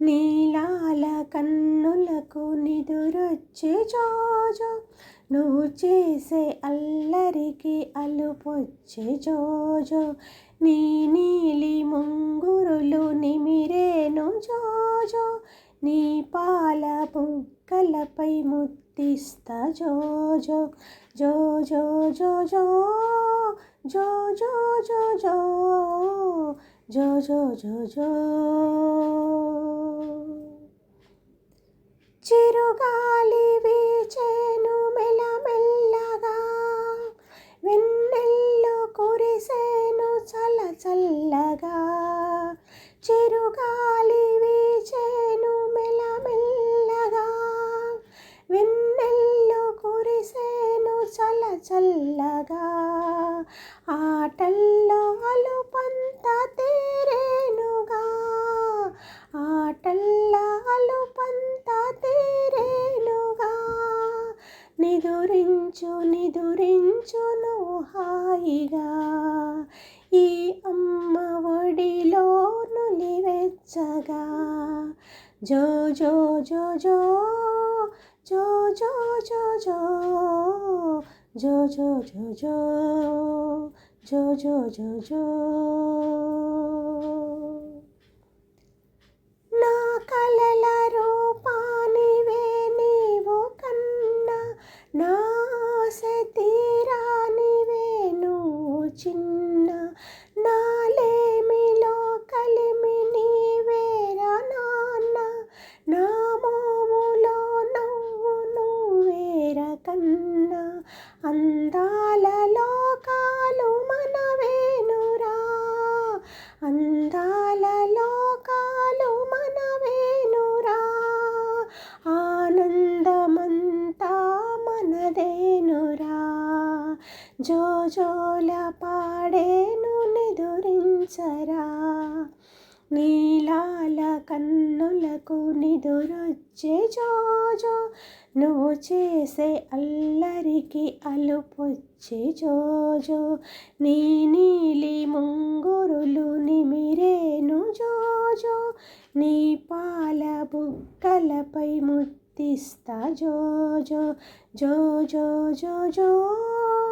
నీలాల కన్నులకు నిదురొచ్చి జోజో నువ్వు చేసే అల్లరికి అలుపొచ్చే జోజో. నీ నీలి ముంగురులు నిమిరేను జోజో నీ పాల పుక్కలపై ముత్తిస్తా జోజో. జోజో జోజో జోజో జోజో జోజో జోజో. చిరుగాలి వీచేను మెల్లమెల్లగా. వెన్నెల్లు కురిసేను చల్ల చల్లగా. చిరుగాలి వీచేను మెల్లమెల్లగా. వెన్నెల్లు కురిసేను చల్ల చల్లగా. ఆటల్లో నిదురించు నిదురించును హాయిగా ఈ అమ్మ ఒడిలో నులివెచ్చగా జో జో జో జో జో జో జో జో జో జో జో జో జో జో జో జో జోజోల పాడేను నిదురించరా. నీలాల కన్నులకు నిదురొచ్చే జోజో నువ్వు చేసే అల్లరికి అలుపొచ్చే జోజో. నీ నీలి ముంగురులు నిమిరేను జోజో నీ పాల బుక్కలపై ముత్తిస్తా జోజో. జోజో జోజో.